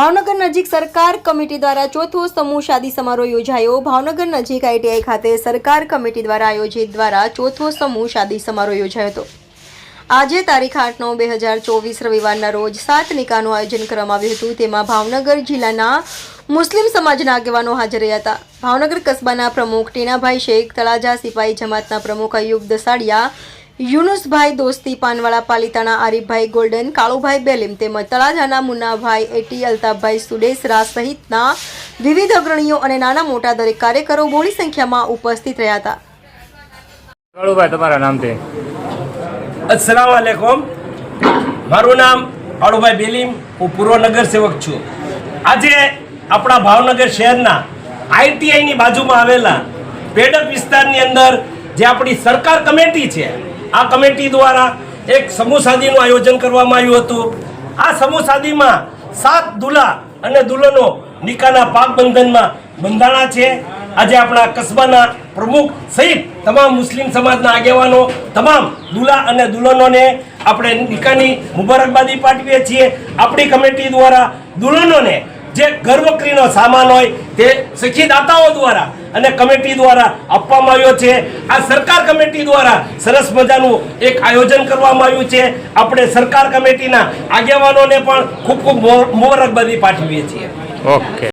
ભાવનગર નજીક સરકાર કમિટી દ્વારા ચોથો સમૂહ શાદી સમારોહ યોજાયો. ભાવનગર નજીક આઈટીઆઈ ખાતે સરકાર કમિટી દ્વારા આયોજિત દ્વારા ચોથો સમૂહ શાદી સમારોહ યોજાયો હતો. આજે તારીખ આઠ નવ બે હજાર ચોવીસ રવિવારના રોજ સાત નિકાહનું આયોજન કરવામાં આવ્યું હતું. તેમાં ભાવનગર જિલ્લાના મુસ્લિમ સમાજના આગેવાનો હાજર રહ્યા હતા. ભાવનગર કસ્બાના પ્રમુખ ટીનાભાઈ શેખ, તળાજા સિપાઈ જમાતના પ્રમુખ અયુબ દસાડિયા યુનુસભાઈ દોસ્તી પાનવાળા પાલિતાણા આરીફભાઈ ગોલ્ડન, કાળુભાઈ બેલીમ તેમજ તળાજાના મુન્નાભાઈ એટી, અલ્તાફભાઈ સુડેસરા સહિતના વિવિધ અગ્રણીઓ અને નાના મોટા દરેક કાર્યકરો બોડી સંખ્યામાં ઉપસ્થિત રહ્યા હતા. કાળુભાઈ, તમારા નામથી. અસલામ આલેકુમ મારું નામ કાળુભાઈ બેલીમ. હું પૂર્વ નગર સેવક છું. આજે આપણા ભાવનગર શહેરના આઈટીઆઈની બાજુમાં આવેલા પેડક વિસ્તારની અંદર જે આપણી સરકાર કમિટી છે આ કમિટી દ્વારા એક સમૂહ સાદીનું આયોજન કરવામાં આવ્યું હતું. આ સમૂહ સાદીમાં સાત દુલ્હા અને દુલ્હનો નિકાના પાક બંધનમાં બંધાણા છે. આજે આપણા કસ્બાના પ્રમુખ સહિત તમામ મુસ્લિમ સમાજના આગેવાનો, તમામ દુલ્હા અને દુલ્હનોને આપણે નિકાની મુબારકબાદી પાઠવીએ છીએ. આપણી કમિટી દ્વારા દુલ્હનોને જે ઘરવકરીનો સામાન હોય તે સખી દાતાઓ દ્વારા અને કમિટી દ્વારા આપવામાં આવ્યો છે. આ સરકાર કમિટી દ્વારા સરસ મજાનું એક આયોજન કરવામાં આવ્યું છે. આપણે સરકાર કમિટીના આગેવાનોને પણ ખૂબ ખૂબ મુબારકબાદી પાઠવીએ છીએ. ઓકે.